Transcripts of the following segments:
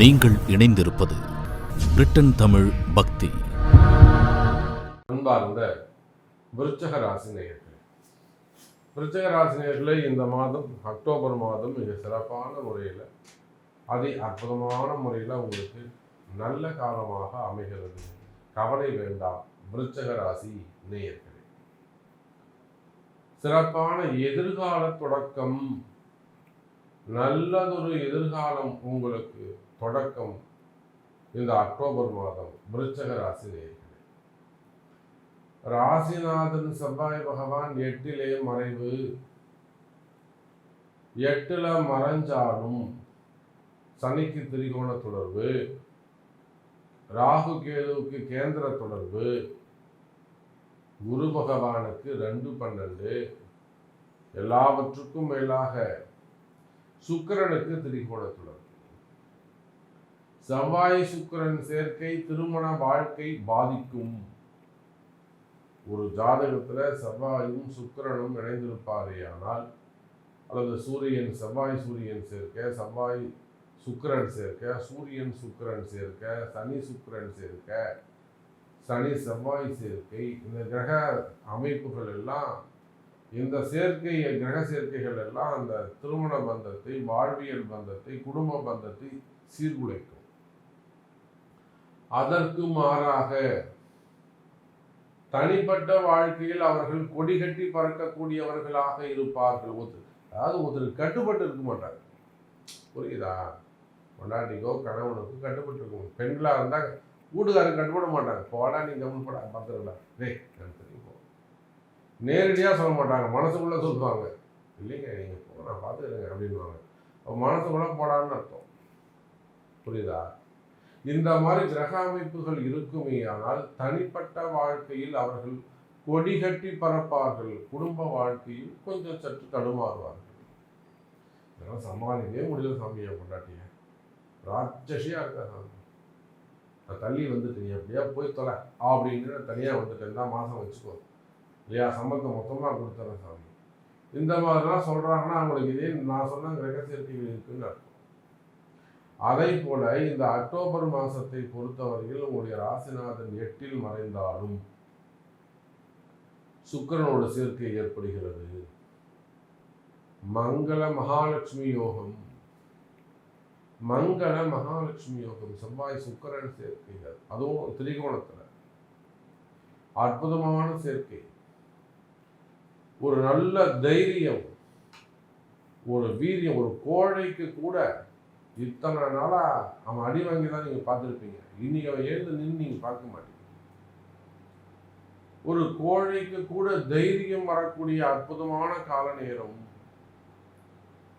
நீங்கள் இணைந்திருப்பது பிரிட்டன் தமிழ் பக்தி. அன்பார்ந்த விருச்சக ராசி நேயர்களே விருச்சக ராசி நேயர்களே இந்த மாதம் அக்டோபர் மாதம் மிக சிறப்பான முறையில் அதி அற்புதமான முறையில் உங்களுக்கு நல்ல காலமாக அமைகிறது. கவலை வேண்டாம் விருச்சக ராசி நேயர்களே. சிறப்பான எதிர்கால தொடக்கம் நல்லதொரு எதிர்காலம் உங்களுக்கு தொடக்கம் இந்த அக்டோபர் மாதம் விருச்சக ராசி நேர்களே ராசிநாதன் செவ்வாய் பகவான் எட்டிலே மறைவு. எட்டுல மறைஞ்சாலும் சனிக்கு திரிகோண தொடர்பு. ராகு கேதுவுக்கு கேந்திர தொடர்பு. குரு பகவானுக்கு ரெண்டு பன்னெண்டு. எல்லாவற்றுக்கும் மேலாக சுக்கிரனுக்கு திரிகோண தொடர்பு. செவ்வாய் சுக்கிரன் சேர்க்கை திருமண வாழ்க்கை பாதிக்கும். ஒரு ஜாதகத்தில் செவ்வாயும் சுக்கிரனும் இணைந்திருப்பாரேயானால் அல்லது சூரியன் செவ்வாய் சூரியன் சேர்க்க செவ்வாய் சுக்கிரன் சேர்க்க சூரியன் சுக்கிரன் சேர்க்க சனி சுக்கரன் சேர்க்க சனி செவ்வாய் சேர்க்கை இந்த கிரக அமைப்புகள் எல்லாம் இந்த சேர்க்கை கிரக சேர்க்கைகள் எல்லாம் அந்த திருமண பந்தத்தை வாழ்வியல் பந்தத்தை குடும்ப பந்தத்தை சீர்குலைக்கும். அதற்கு மாறாக தனிப்பட்ட வாழ்க்கையில் அவர்கள் கொடி கட்டி பறக்கக்கூடியவர்களாக இருப்பார்கள். ஒருத்தர் அதாவது ஒருத்தர் கட்டுப்பட்டு இருக்க மாட்டாங்க. புரியுதா? பொண்டாட்டிக்கோ கணவனுக்கோ கட்டுப்பட்டு இருக்கும் பெண்களாக இருந்தால் வீட்டுக்காரங்க கட்டுப்பட மாட்டாங்க. போடா நீ கவனம் போட பார்த்துருக்கலாம் டேய் எனக்கு தெரியும் போ. நேரடியாக சொல்ல மாட்டாங்க. மனசுக்குள்ளே சொல்லுவாங்க. இல்லைங்க நீங்கள் போ நான் பார்த்துக்கிறேங்க அப்படின்வாங்க அப்போ மனசுக்குள்ளே போடான்னு அர்த்தம். புரியுதா? இந்த மாதிரி கிரக அமைப்புகள் இருக்குமே ஆனால் தனிப்பட்ட வாழ்க்கையில் அவர்கள் கொடி கட்டி பறப்பார்கள். குடும்ப வாழ்க்கையில் கொஞ்சம் சற்று தடுமாறுவார்கள். இதெல்லாம் சமாளிக்கவே முடியல சாமியை கொண்டாட்டிய ராட்சசியா இருக்கா சாமி? நான் தள்ளி வந்துட்டு நீ எப்படியா போய் தொலை அப்படின்னு தனியாக வந்துட்டேன். தான் மாதம் வச்சுக்கோ. இல்லையா சம்பந்தம் மொத்தமாக கொடுத்துறேன் சாமி. இந்த மாதிரிலாம் சொல்கிறாங்கன்னா அவங்களுக்கு இதே நான் சொன்ன கிரக சேர்க்கைகள் இருக்குன்னு அர்த்தம். அதை போல இந்த அக்டோபர் மாசத்தை பொறுத்தவரையில் உங்களுடைய ராசிநாதன் எட்டில் மறைந்தாலும் சுக்கிரனோட சேர்க்கை ஏற்படுகிறது. மங்கள மகாலட்சுமி யோகம். மங்கள மகாலட்சுமி யோகம். செவ்வாய் சுக்கரன் சேர்க்கைகள். அதுவும் திரிகோணத்தில். அற்புதமான சேர்க்கை. ஒரு நல்ல தைரியம். ஒரு வீரியம். ஒரு கோழைக்கு கூட இத்தனை நாளா அவன் அடி வாங்கி தான் நீங்கள் பார்த்துருப்பீங்க. இன்னைக்கு அவன் எழுந்து நின்று நீங்க பார்க்க மாட்டீங்க. ஒரு கோழைக்கு கூட தைரியம் வரக்கூடிய அற்புதமான கால நேரம்.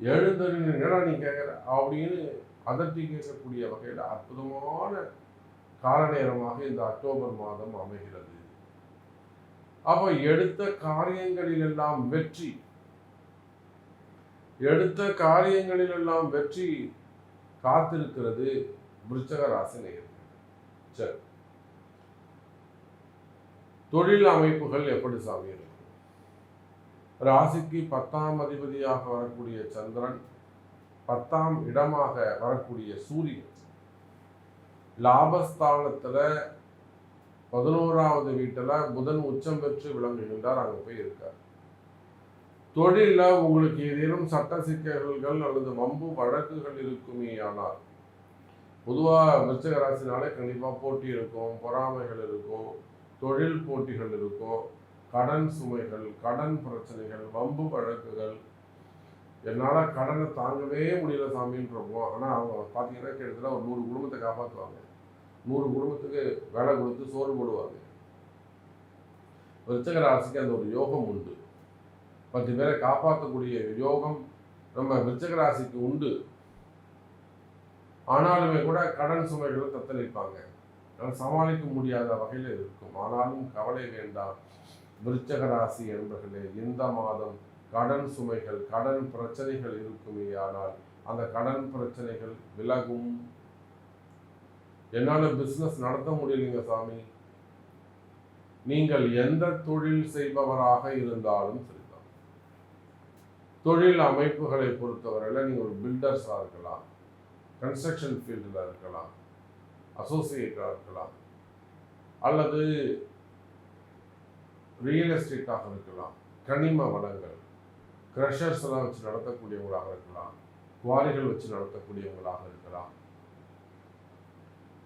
எழுந்தறி என்னடா நீ கேட்குற அப்படின்னு அதட்டி கேட்கக்கூடிய வகையில் அற்புதமான கால நேரமாக இந்த அக்டோபர் மாதம் அமைகிறது. அப்போ எடுத்த காரியங்களில் எல்லாம் வெற்றி. எடுத்த காரியங்களில் எல்லாம் வெற்றி காத்திருக்கிறது விருச்சக ராசி நேயர்கள். சரி. தொழில் அமைப்புகள் எப்படி சாமி இருக்கும் ராசிக்கு பத்தாம் அதிபதியாக வரக்கூடிய சந்திரன் பத்தாம் இடமாக வரக்கூடிய சூரியன். லாபஸ்தானத்துல பதினோராவது வீட்டுல புதன் உச்சம் பெற்று விளங்குகின்றார் அங்க போய் இருக்கார். தொழில உங்களுக்கு ஏதேனும் சட்ட சிக்கல்கள் அல்லது வம்பு வழக்குகள் இருக்குமே ஆனால் பொதுவாக விருச்சக ராசினாலே கண்டிப்பாக போட்டி இருக்கும் பொறாமைகள் இருக்கும் தொழில் போட்டிகள் இருக்கும் கடன் சுமைகள் கடன் பிரச்சனைகள் வம்பு வழக்குகள். என்னால் கடனை தாங்கவே முடியல சாமின்றப்போம் ஆனால் அவங்க பார்த்தீங்கன்னா கிட்டத்தட்ட ஒரு நூறு குடும்பத்தை காப்பாற்றுவாங்க நூறு குடும்பத்துக்கு வேலை கொடுத்து சோறு போடுவாங்க. விருச்சக ராசிக்கு அந்த ஒரு யோகம் உண்டு. பத்து பேரை காப்பாற்றக்கூடிய யோகம் நம்ம விருச்சகராசிக்கு உண்டு. ஆனாலுமே கூட கடன் சுமைகளை தத்தளிப்பாங்க. சமாளிக்க முடியாத வகையில் இருக்கும். ஆனாலும் கவலை வேண்டாம். விருச்சகராசி என்பர்களே இந்த மாதம் கடன் சுமைகள் கடன் பிரச்சனைகள் இருக்குமே ஆனால் அந்த கடன் பிரச்சனைகள் விலகும். என்னால் பிஸ்னஸ் நடத்த முடியலைங்க சாமி. நீங்கள் எந்த தொழில் செய்பவராக இருந்தாலும் சரி. தொழில் அமைப்புகளை பொறுத்தவரையில் நீங்கள் ஒரு பில்டர்ஸாக இருக்கலாம் கன்ஸ்ட்ரக்ஷன் ஃபீல்டில் இருக்கலாம் அசோசியேட்டாக இருக்கலாம் அல்லது ரியல் எஸ்டேட்டாக இருக்கலாம் கனிம வளங்கள் க்ரஷர்ஸ்லாம் வச்சு நடத்தக்கூடியவங்களாக இருக்கலாம் குவாரிகள் வச்சு நடத்தக்கூடியவங்களாக இருக்கலாம்.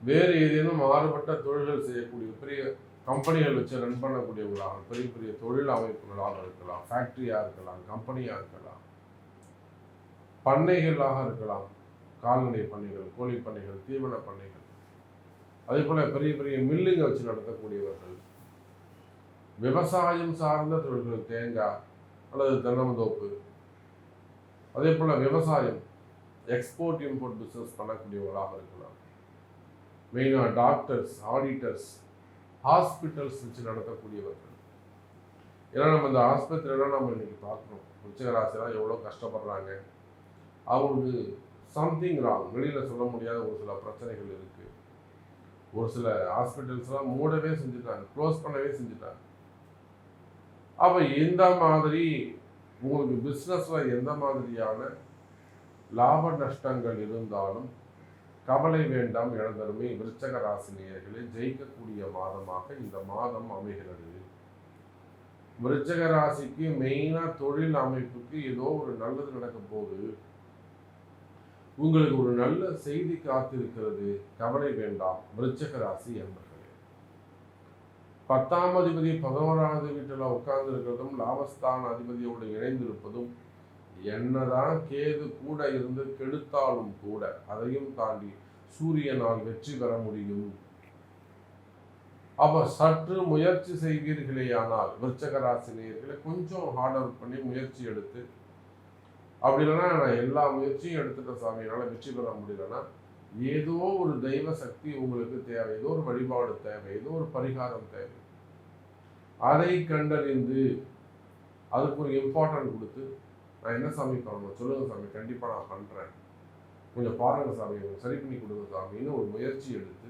வேறு ஏதேனும் மாறுபட்ட தொழில்கள் செய்யக்கூடிய பெரிய கம்பெனிகள் வச்சு ரன் பண்ணக்கூடியவங்களாக பெரிய பெரிய தொழில் அமைப்புகளாக இருக்கலாம் ஃபேக்ட்ரியாக இருக்கலாம் கம்பெனியாக இருக்கலாம். பண்ணைகளாக இருக்கலாம். கால்நடை பண்ணைகள் கோழி பண்ணைகள் தீவன பண்ணைகள். அதே போல் பெரிய பெரிய மில்லுங்க வச்சு நடத்தக்கூடியவர்கள் விவசாயம் சார்ந்த தொழில்கள் தேங்காய் அல்லது தென்னந்தோப்பு. அதே போல் விவசாயம் எக்ஸ்போர்ட் இம்போர்ட் பிஸ்னஸ் பண்ணக்கூடியவர்களாக இருக்கலாம். மெயினாக டாக்டர்ஸ் ஆடிட்டர்ஸ் ஹாஸ்பிட்டல்ஸ் வச்சு நடத்தக்கூடியவர்கள். ஏன்னா நம்ம இந்த ஆஸ்பத்திரியெல்லாம் நம்ம இன்னைக்கு பார்க்குறோம் உச்சகராசிலாம் எவ்வளோ கஷ்டப்படுறாங்க. அவங்களுக்கு சம்திங் ராங் வெளியில் சொல்ல முடியாத ஒரு சில பிரச்சனைகள் இருக்குது ஒரு சில ஹாஸ்பிட்டல்ஸ்லாம் மூடவே செஞ்சுட்டாங்க. க்ளோஸ் பண்ணவே செஞ்சுட்டாங்க. அப்போ எந்த மாதிரி உங்களுக்கு பிஸ்னஸில் எந்த மாதிரியான லாப நஷ்டங்கள் இருந்தாலும் கவலை வேண்டாம் இழந்தருமை விருச்சக ராசினியர்களே ஜெயிக்கக்கூடிய மாதமாக இந்த மாதம் அமைகிறது. விருச்சக ராசிக்கு மெயினாக தொழில் அமைப்புக்கு ஏதோ ஒரு நல்லது நடக்க போகுது. உங்களுக்கு ஒரு நல்ல செய்தி காத்திருக்கிறது. கவலை வேண்டாம் விருச்சக ராசி என்பர்களே பத்தாம் அதிபதி பதினோராவது வீட்டில் உட்கார்ந்து இருக்கிறதும் லாபஸ்தான அதிபதியோடு இணைந்திருப்பதும் என்னதான் கேது கூட இருந்து கெடுத்தாலும் கூட அதையும் தாண்டி சூரியனால் வெற்றி பெற முடியும். அப்ப சற்று முயற்சி செய்வீர்களே ஆனால் விருச்சக ராசினியர்களை கொஞ்சம் ஹார்ட் ஒர்க் பண்ணி முயற்சி எடுத்து அப்படி இல்லைன்னா நான் எல்லா முயற்சியும் எடுத்துட்டேன் சாமி என்னால் வெற்றி பெற முடியலன்னா ஏதோ ஒரு தெய்வ சக்தி உங்களுக்கு தேவை ஏதோ ஒரு வழிபாடு தேவை ஏதோ ஒரு பரிகாரம் தேவை. அதை கண்டறிந்து அதுக்கு ஒரு இம்பார்ட்டன்ட் கொடுத்து நான் என்ன சாமி பண்ணணும்? சொல்லுங்க சாமி கண்டிப்பாக நான் பண்ணுறேன் கொஞ்சம் பாருங்கள் சாமி கொஞ்சம் சரி பண்ணி கொடுங்க சாமின்னு ஒரு முயற்சி எடுத்து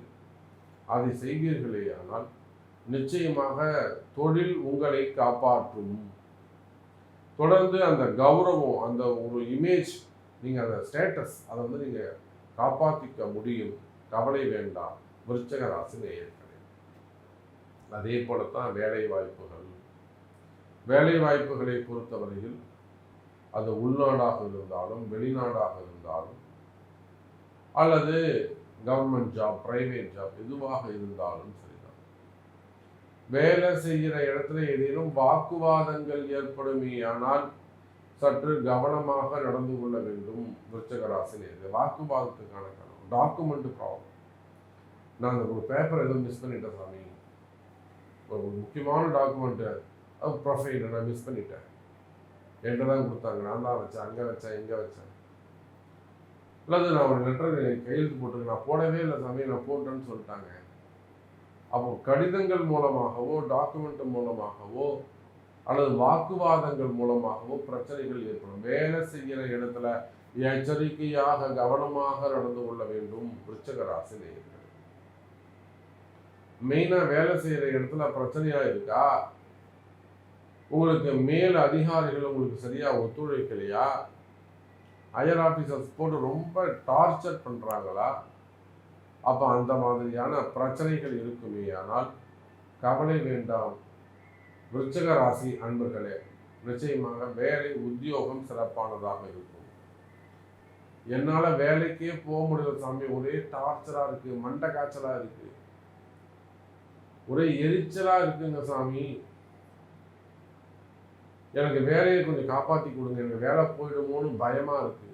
அதை செய்வீர்களே ஆனால் நிச்சயமாக தொழில் உங்களை காப்பாற்றும். தொடர்ந்து அந்த கௌரவம் அந்த ஒரு இமேஜ் நீங்கள் அந்த ஸ்டேட்டஸ் அதை வந்து நீங்கள் காப்பாற்றிக்க முடியும். கவலை வேண்டாம். விருச்சக ராசி நேயர்களே. அதே போலத்தான் வேலை வாய்ப்புகள் வேலை வாய்ப்புகளை பொறுத்தவரையில் அது உள்நாடாக இருந்தாலும் வெளிநாடாக இருந்தாலும் அல்லது கவர்மெண்ட் ஜாப் பிரைவேட் ஜாப் எதுவாக இருந்தாலும் சரிதான். வேலை செய்கிற இடத்துல ஏதேனும் வாக்குவாதங்கள் ஏற்படுமே ஆனால் சற்று கவனமாக நடந்து கொள்ள வேண்டும் விருச்சகராசினியர்கள் வாக்குவாதத்துக்கான காரணம் டாக்குமெண்ட் ப்ராப்ளம் நான் அந்த ஒரு பேப்பர் எதுவும் மிஸ் பண்ணிட்டேன் சாமி. ஒரு முக்கியமான டாக்குமெண்ட்டு ப்ரொஃபைலை நான் மிஸ் பண்ணிட்டேன். என்கிட்ட தான் கொடுத்தாங்க? நான் தான் வச்சேன். அங்கே வச்சேன் இங்கே வச்சேன். அல்லது நான் ஒரு லெட்டர் கையெழுத்து போட்டிருக்கேன் நான் போடவே இல்லை சாமி நான் போட்டேன்னு சொல்லிட்டாங்க. அப்போ கடிதங்கள் மூலமாகவோ டாக்குமெண்ட் மூலமாகவோ அல்லது வாக்குவாதங்கள் மூலமாகவோ பிரச்சனைகள் ஏற்படும். வேலை செய்கிற இடத்துல எச்சரிக்கையாக கவனமாக நடந்து கொள்ள வேண்டும் விருச்சக ராசி நேயர்கள். மெயினாக வேலை செய்கிற இடத்துல பிரச்சனையா இருக்கா? உங்களுக்கு மேல் அதிகாரிகள் உங்களுக்கு சரியாக ஒத்துழைக்கலையா? ஹையர் ஆஃபீஸர்ஸ் போட்டு ரொம்ப டார்ச்சர் பண்ணுறாங்களா அப்போ அந்த மாதிரியான பிரச்சனைகள் இருக்குமே ஆனால் கவலை வேண்டாம். விருச்சக ராசி அன்பர்களே நிச்சயமாக வேலை உத்தியோகம் சிறப்பானதாக இருக்கும். என்னால் வேலைக்கே போக முடியல சாமி. ஒரே டார்ச்சராக இருக்குது மண்டை காய்ச்சலாக இருக்குது ஒரே எரிச்சலாக இருக்குங்க சாமி. எனக்கு வேலையை கொஞ்சம் காப்பாற்றி கொடுங்க. எனக்கு வேலை போயிடுமோன்னு பயமாக இருக்குது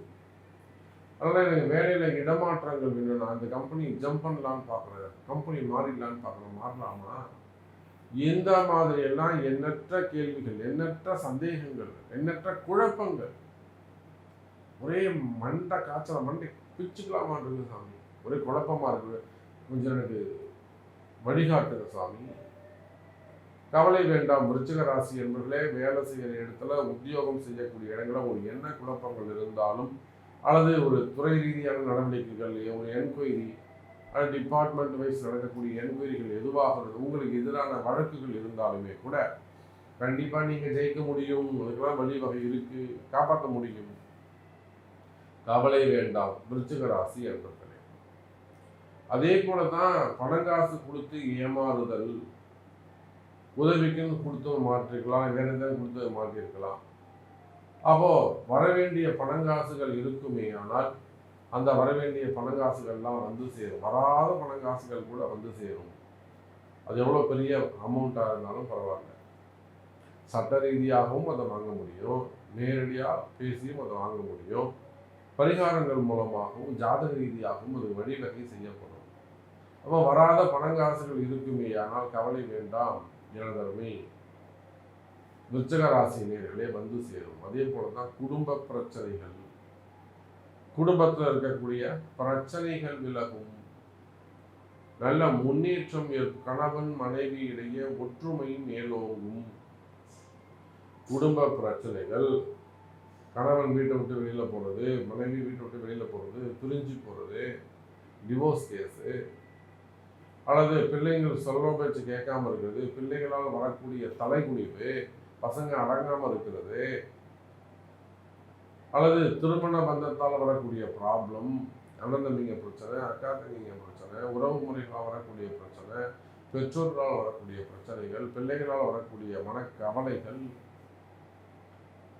அதனால் எனக்கு வேலையில் இடமாற்றங்கள் வேணும். நான் அந்த கம்பெனி ஜம்ப் பண்ணலான்னு பார்க்குறேன். கம்பெனி மாறிடலான்னு பார்க்குறேன். மாறலாமா? இந்த மாதிரியெல்லாம் எண்ணற்ற கேள்விகள் எண்ணற்ற சந்தேகங்கள் எண்ணற்ற குழப்பங்கள்? ஒரே மண்டை காய்ச்சல மண்டை பிச்சுக்கலாமான்றது சாமி. ஒரே குழப்பமாக இருக்குது. கொஞ்சம் எனக்கு வழிகாட்டுங்க சாமி. கவலை வேண்டாம் விருச்சிக ராசி என்பர்களே வேலை செய்கிற இடத்துல உத்தியோகம் செய்யக்கூடிய இடங்களில் ஒரு என்ன குழப்பங்கள் இருந்தாலும் அல்லது ஒரு துறை ரீதியான நடவடிக்கைகள் ஒரு என்கொயரி அல்லது டிபார்ட்மெண்ட் வைஸ் நடக்கக்கூடிய என்கொயரிகள் எதுவாக உங்களுக்கு எதிரான வழக்குகள் இருந்தாலுமே கூட கண்டிப்பாக நீங்கள் ஜெயிக்க முடியும். அதுக்கெல்லாம் வழிவகை இருக்குது காப்பாற்ற முடியும். கவலை வேண்டாம் விருச்சிக ராசி என்பர்களே. அதே போல தான் பணங்காசு கொடுத்து ஏமாறுதல் உதவிக்குன்னு கொடுத்து மாற்றிருக்கலாம் வேறு எதாவது கொடுத்து மாற்றிருக்கலாம். அப்போது வரவேண்டிய பணங்காசுகள் இருக்குமே ஆனால் அந்த வரவேண்டிய பணங்காசுகள்லாம் வந்து சேரும். வராத பணங்காசுகள் கூட வந்து சேரும். அது எவ்வளோ பெரிய அமௌண்ட்டாக இருந்தாலும் பரவாயில்ல. சட்ட ரீதியாகவும் அதை வாங்க முடியும். நேரடியாக பேசியும் அதை வாங்க முடியும். பரிகாரங்கள் மூலமாகவும் ஜாதக ரீதியாகவும் அது வழிவகை செய்யப்படும். அப்போ வராத பணங்காசுகள் இருக்குமே ஆனால் கவலை வேண்டாம். எனதருமை விருச்சக ராசி நேர்களே வந்து சேரும். அதே போல தான் குடும்ப பிரச்சனைகள். குடும்பத்தில் இருக்கக்கூடிய பிரச்சனைகள் விலகும். நல்ல முன்னேற்றம் கணவன் மனைவி இடையே ஒற்றுமை மேலோங்கும். குடும்ப பிரச்சனைகள். கணவன் வீட்டை விட்டு வெளியில போறது மனைவி வீட்டை விட்டு வெளியில போறது பிரிஞ்சு போறது டிவோர்ஸ் கேஸு அல்லது பிள்ளைங்கள் சொல்ற பேச்சு கேட்காம இருக்கிறது பிள்ளைகளால் வரக்கூடிய தலைகுனிவு பசங்க அடங்காம இருக்கிறது அல்லது திருமண பந்தத்தால் வரக்கூடிய ப்ராப்ளம் அண்ணன் தம்பிங்க பிரச்சனை அக்கா தம்பிங்க பிரச்சனை உறவு முறைகளால் வரக்கூடிய பிரச்சனை பெற்றோர்களால் வரக்கூடிய பிரச்சனைகள் பிள்ளைகளால் வரக்கூடிய மனக்கவலைகள்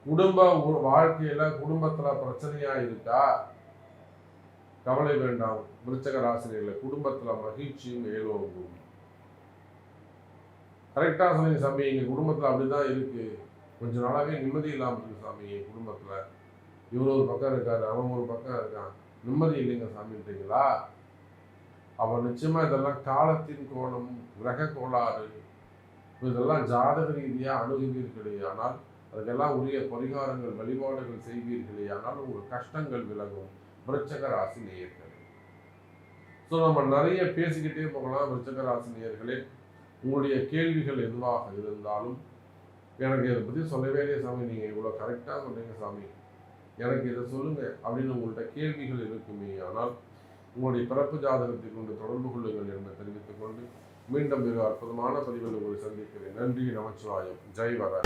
குடும்ப உ- வாழ்க்கையில குடும்பத்துல பிரச்சனையா இருக்கா? கவலை வேண்டாம். விருச்சக ராசினியில் குடும்பத்துல மகிழ்ச்சியும் மேலோங்கும் கரெக்டா சொல்லுங்க சாமி. எங்க குடும்பத்துல அப்படிதான் இருக்கு. கொஞ்ச நாளாவே நிம்மதி இல்லாமல் இருக்குது சாமி என் குடும்பத்துல. இவர் ஒரு பக்கம் இருக்காரு அவன் ஒரு பக்கம் இருக்கான். நிம்மதி இல்லைங்க சாமின்றீங்களா அவன் நிச்சயமா இதெல்லாம் காலத்தின் கோணம் கிரக கோளாறு. இதெல்லாம் ஜாதக ரீதியா அணுகுவீர்களே ஆனால் அதுக்கெல்லாம் உரிய பரிகாரங்கள் வழிபாடுகள் செய்வீர்களே ஆனால் உங்கள் கஷ்டங்கள் விலகும். விருச்சக ராசி நேயர்களே ஸோ நம்ம நிறைய பேசிக்கிட்டே போகலாம் விருச்சக ராசி நேயர்களே உங்களுடைய கேள்விகள் எதுவாக இருந்தாலும் எனக்கு இதை பற்றி சொல்லவே இல்லையே சாமி நீங்கள் இவ்வளோ கரெக்டாக சொன்னீங்க சாமி. எனக்கு இதை சொல்லுங்க அப்படின்னு உங்கள்கிட்ட கேள்விகள் இருக்குமே ஆனால் உங்களுடைய பிறப்பு ஜாதகத்தை கொண்டு தொடர்பு கொள்ளுங்கள் என்று தெரிவித்துக் கொண்டு மீண்டும் மிக அற்புதமான பதிவில் உங்களை சந்திக்கிறேன். நன்றி நமச்சிவாயம். ஜெய் வர